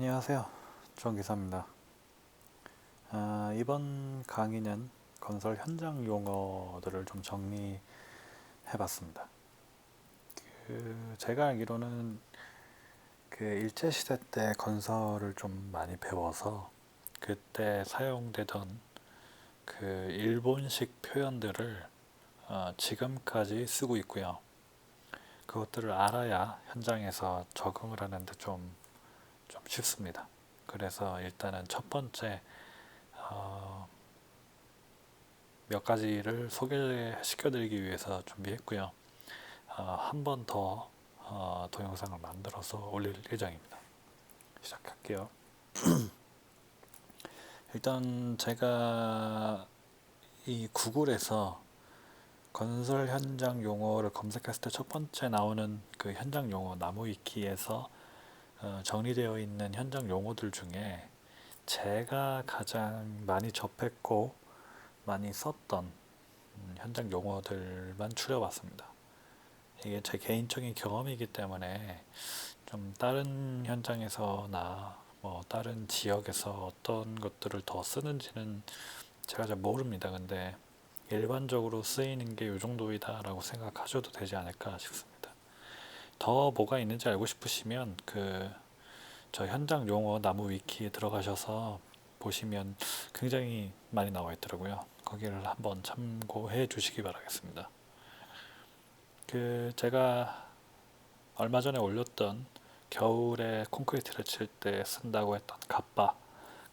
안녕하세요. 정기사입니다. 아, 이번 강의는 건설 현장 용어들을 좀 정리해 봤습니다. 그 제가 알기로는 그 일제시대 때 건설을 좀 많이 배워서 그때 사용되던 그 일본식 표현들을 어, 지금까지 쓰고 있고요. 그것들을 알아야 현장에서 적응을 하는데 좀, 좀 쉽습니다. 그래서 일단은 첫 번째 어, 몇 가지를 소개시켜드리기 위해서 준비했고요. 어, 한번 더 어, 동영상을 만들어서 올릴 예정입니다. 시작할게요. 일단 제가 이 구글에서 건설 현장 용어를 검색했을 때 첫 번째 나오는 그 현장 용어 나무위키에서 어, 정리되어 있는 현장 용어들 중에 제가 가장 많이 접했고 많이 썼던 음, 현장 용어들만 추려봤습니다. 이게 제 개인적인 경험이기 때문에 좀 다른 현장에서나 뭐 다른 지역에서 어떤 것들을 더 쓰는지는 제가 잘 모릅니다. 근데 일반적으로 쓰이는 게 이 정도이다라고 생각하셔도 되지 않을까 싶습니다. 더 뭐가 있는지 알고 싶으시면 그 저 현장 용어 나무 위키에 들어가셔서 보시면 굉장히 많이 나와 있더라고요. 거기를 한번 참고해 주시기 바라겠습니다. 그 제가 얼마 전에 올렸던 겨울에 콘크리트를 칠 때 쓴다고 했던 갑바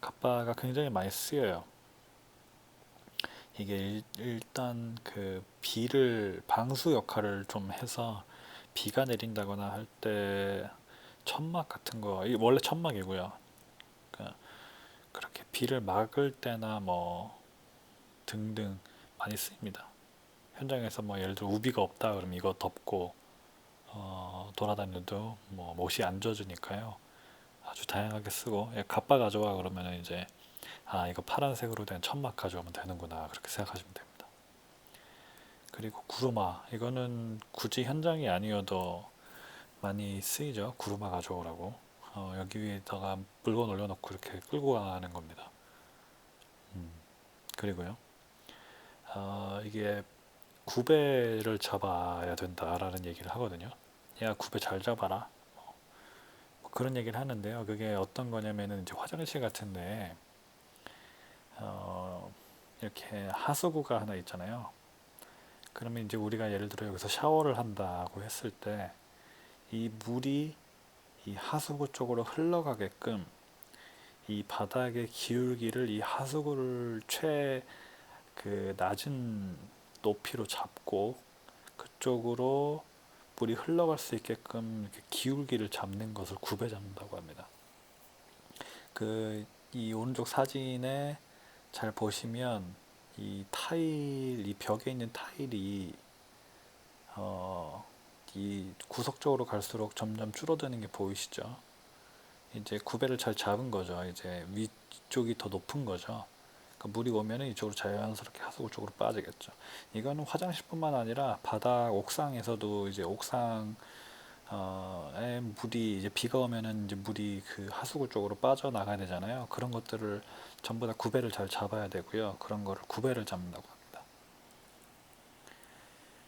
갑바가 굉장히 많이 쓰여요. 이게 일 단 그 비를 방수 역할을 좀 해서 비가 내린다거나 할 때 천막 같은 거 원래 천막이고요. 그 그렇게 비를 막을 때나 뭐 등등 많이 쓰입니다. 현장에서 뭐 예를 들어 우비가 없다 그러면 이거 덮고 어, 돌아다녀도 뭐 못이 안 젖으니까요. 아주 다양하게 쓰고 예, 갑바 가져와 그러면 이제 아 이거 파란색으로 된 천막 가져오면 되는구나 그렇게 생각하시면 됩니다. 그리고 구루마 이거는 굳이 현장이 아니어도 많이 쓰이죠. 구루마 가져오라고 어, 여기 위에다가 물건 올려놓고 이렇게 끌고 가는 겁니다. 음, 그리고요 어, 이게 구배를 잡아야 된다라는 얘기를 하거든요. 야 구배 잘 잡아라. 뭐 그런 얘기를 하는데요. 그게 어떤 거냐면은 이제 화장실 같은데 어, 이렇게 하수구가 하나 있잖아요. 그러면 이제 우리가 예를 들어 여기서 샤워를 한다고 했을 때 이 물이 이 하수구 쪽으로 흘러가게끔 이 바닥의 기울기를 이 하수구를 최 그 낮은 높이로 잡고 그쪽으로 물이 흘러갈 수 있게끔 기울기를 잡는 것을 굽에 잡는다고 합니다. 그 이 오른쪽 사진에 잘 보시면 이 타일, 이 벽에 있는 타일이 어, 이 구석적으로 갈수록 점점 줄어드는 게 보이시죠? 이제 구배를 잘 잡은 거죠. 이제 위쪽이 더 높은 거죠. 그러니까 물이 오면은 이쪽으로 자연스럽게 하수구 쪽으로 빠지겠죠. 이거는 화장실뿐만 아니라 바닥 옥상에서도 이제 옥상 에 물이 이제 비가 오면은 이제 물이 그 하수구 쪽으로 빠져 나가야 되잖아요. 그런 것들을 전부 다 구배를 잘 잡아야 되고요. 그런 거를 구배를 잡는다고 합니다.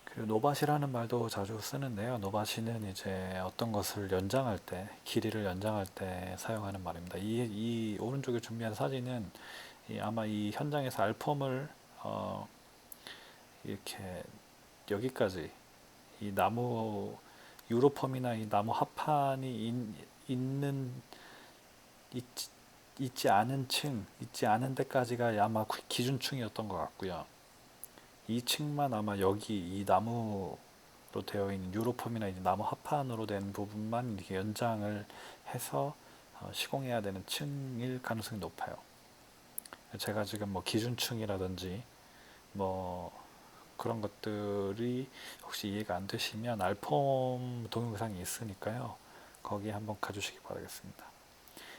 그리고 노밭이라는 말도 자주 쓰는데요. 노밭이는 이제 어떤 것을 연장할 때, 길이를 연장할 때 사용하는 말입니다. 이, 이 오른쪽에 준비한 사진은 이 아마 이 현장에서 알폼을 어 이렇게 여기까지 이 나무 유로펌이나 이 나무 합판이 인, 있는 있지, 있지 않은 층, 있지 않은 데까지가 아마 기준층이었던 것 같고요. 이 층만 아마 여기 이 나무로 되어 있는 유로펌이나 이제 나무 합판으로 된 부분만 이렇게 연장을 해서 어, 시공해야 되는 층일 가능성이 높아요. 제가 지금 뭐 기준층이라든지 뭐 그런 것들이 혹시 이해가 안 되시면 알폼 동영상이 있으니까요. 거기 한번 가주시기 바라겠습니다.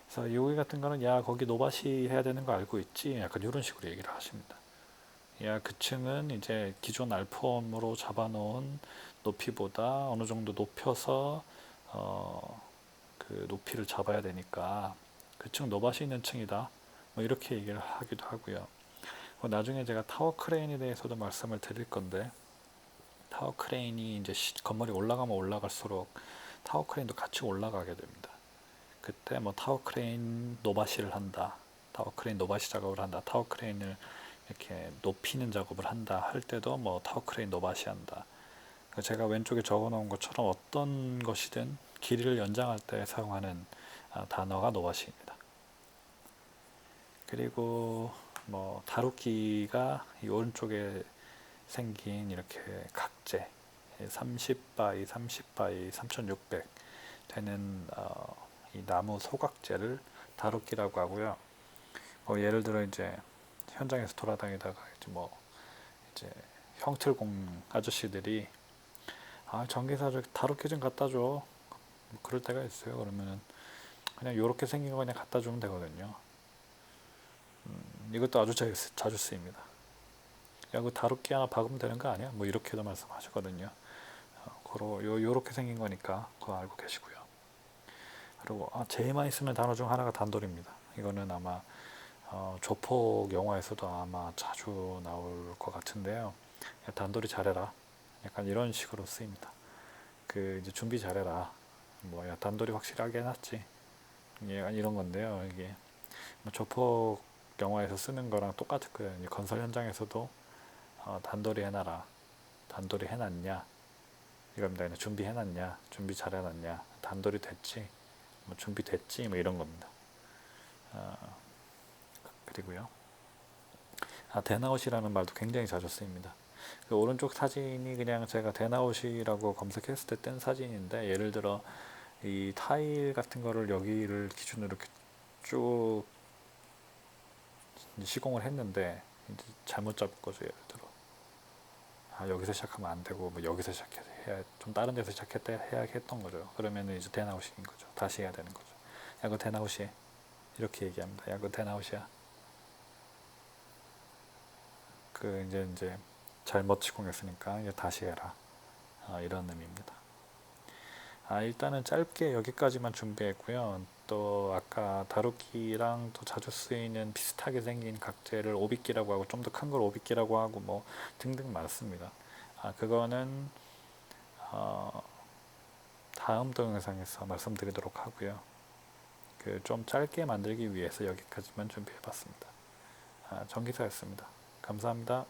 그래서 여기 같은 거는 야 거기 노바시 해야 되는 거 알고 있지? 약간 이런 식으로 얘기를 하십니다. 야 그 층은 이제 기존 알폼으로 잡아놓은 높이보다 어느 정도 높여서 어, 그 높이를 잡아야 되니까 그 층 노밭이 있는 층이다. 뭐 이렇게 얘기를 하기도 하고요. 뭐 나중에 제가 타워 크레인에 대해서도 말씀을 드릴 건데 타워 크레인이 이제 시- 건물이 올라가면 올라갈수록 타워 크레인도 같이 올라가게 됩니다. 그때 뭐 타워 크레인 노바시를 한다. 타워 크레인 노바시 작업을 한다. 타워 크레인을 이렇게 높이는 작업을 한다 할 때도 뭐 타워 크레인 노바시 한다. 그 제가 왼쪽에 적어 놓은 것처럼 어떤 것이든 길이를 연장할 때 사용하는 아, 단어가 노바시입니다. 그리고 뭐 다루기가 이 오른쪽에 생긴 이렇게 각재 30 바이 30 바이 3600 되는 어, 이 나무 소각재를 다루기라고 하고요. 뭐 예를 들어 이제 현장에서 돌아다니다가 이제 뭐 이제 형틀공 아저씨들이 아 전기사 저 다루기 좀 갖다 줘. 뭐 그럴 때가 있어요. 그러면은 그냥 요렇게 생긴 거 그냥 갖다 주면 되거든요. 음, 이것도 아주 자주, 쓰- 자주 쓰입니다. 야, 그 다루기 하나 박으면 되는 거 아니야? 뭐 이렇게도 말씀하시거든요. 어, 그러 요 요렇게 생긴 거니까 그거 알고 계시고요. 그리고 아, 제일 많이 쓰는 단어 중 하나가 단돌입니다. 이거는 아마 어, 조폭 영화에서도 아마 자주 나올 것 같은데요. 야, 단돌이 잘해라. 약간 이런 식으로 쓰입니다. 그 이제 준비 잘해라. 뭐 야 단돌이 확실하게 해놨지. 예, 이런 건데요. 이게 뭐 조폭 영화에서 쓰는 거랑 똑같을 거예요. 이제 건설 현장에서도 어, 단돌이 해놔라. 단돌이 해놨냐? 이겁니다. 그냥 준비 해놨냐? 준비 잘 해놨냐? 단돌이 됐지? 뭐 준비 됐지? 뭐 이런 겁니다. 어, 그리고요. 아, 대나웃이라는 말도 굉장히 자주 쓰입니다. 그 오른쪽 사진이 그냥 제가 대나웃이라고 검색했을 때뜬 사진인데 예를 들어 이 타일 같은 거를 여기를 기준으로 쭉 시공을 했는데 이제 잘못 잡은 거죠 예를 들어. 아 여기서 시작하면 안 되고 뭐 여기서 시작해야 좀 다른 데서 시작했다 해야 했던 거죠. 그러면은 이제 대나웃인 거죠. 다시 해야 되는 거죠. 야 그거 대나웃이 이렇게 얘기합니다. 야 그거 대나웃이야. 그 이제 이제 잘못 시공했으니까 이제 다시 해라. 아, 이런 의미입니다 아 일단은 짧게 여기까지만 준비했고요 또 아까 다루기랑 또 자주 쓰이는 비슷하게 생긴 각재를 오빗기라고 하고 좀 더 큰 걸 오빗기라고 하고 뭐 등등 많습니다. 아 그거는 어, 다음 동영상에서 말씀드리도록 하고요. 그 좀 짧게 만들기 위해서 여기까지만 준비해봤습니다. 아, 전기사였습니다. 감사합니다.